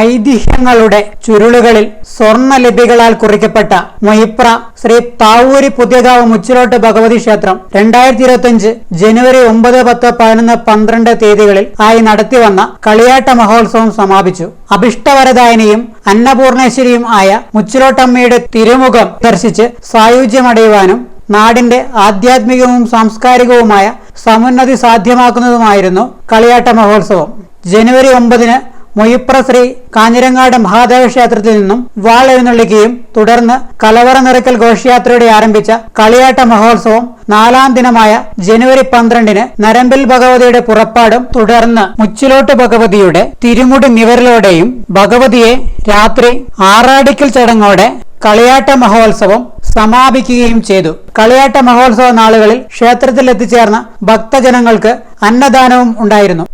ഐതിഹ്യങ്ങളുടെ ചുരുളുകളിൽ സ്വർണലിപികളാൽ കുറിക്കപ്പെട്ട മൊയ്പ്ര ശ്രീ താവൂരി പുതിയകാവ് മുച്ചിലോട്ട് ഭഗവതി ക്ഷേത്രം രണ്ടായിരത്തി ഇരുപത്തിയഞ്ച് ജനുവരി ഒമ്പത് പത്ത് പതിനൊന്ന് പന്ത്രണ്ട് തീയതികളിൽ ആയി നടത്തിവന്ന കളിയാട്ട മഹോത്സവം സമാപിച്ചു. അഭിഷ്ടവരദായനിയും അന്നപൂർണേശ്വരിയും ആയ മുച്ചിലോട്ടമ്മയുടെ തിരുമുഖം ദർശിച്ച് സായുജ്യമടയുവാനും നാടിന്റെ ആധ്യാത്മികവും സാംസ്കാരികവുമായ സമുന്നതി സാധ്യമാക്കുന്നതുമായിരുന്നു കളിയാട്ട മഹോത്സവം. ജനുവരി ഒമ്പതിന് മൊയ്പ്ര ശ്രീ കാഞ്ഞിരങ്ങാട് മഹാദേവ ക്ഷേത്രത്തിൽ നിന്നും വാൾ എഴുന്നള്ളിക്കുകയും തുടർന്ന് കലവറ നിറയ്ക്കൽ ഘോഷയാത്രയോടെ ആരംഭിച്ച കളിയാട്ട മഹോത്സവം നാലാം ദിനമായ ജനുവരി പന്ത്രണ്ടിന് നരമ്പിൽ ഭഗവതിയുടെ പുറപ്പാടും തുടർന്ന് മുച്ചിലോട്ട് ഭഗവതിയുടെ തിരുമുടി നിവരലോടെയും ഭഗവതിയെ രാത്രി ആറാടിക്കൽ ചടങ്ങോടെ കളിയാട്ട മഹോത്സവം സമാപിക്കുകയും ചെയ്തു. കളിയാട്ട മഹോത്സവ നാളുകളിൽ ക്ഷേത്രത്തിൽ എത്തിച്ചേർന്ന ഭക്തജനങ്ങൾക്ക് അന്നദാനവും ഉണ്ടായിരുന്നു.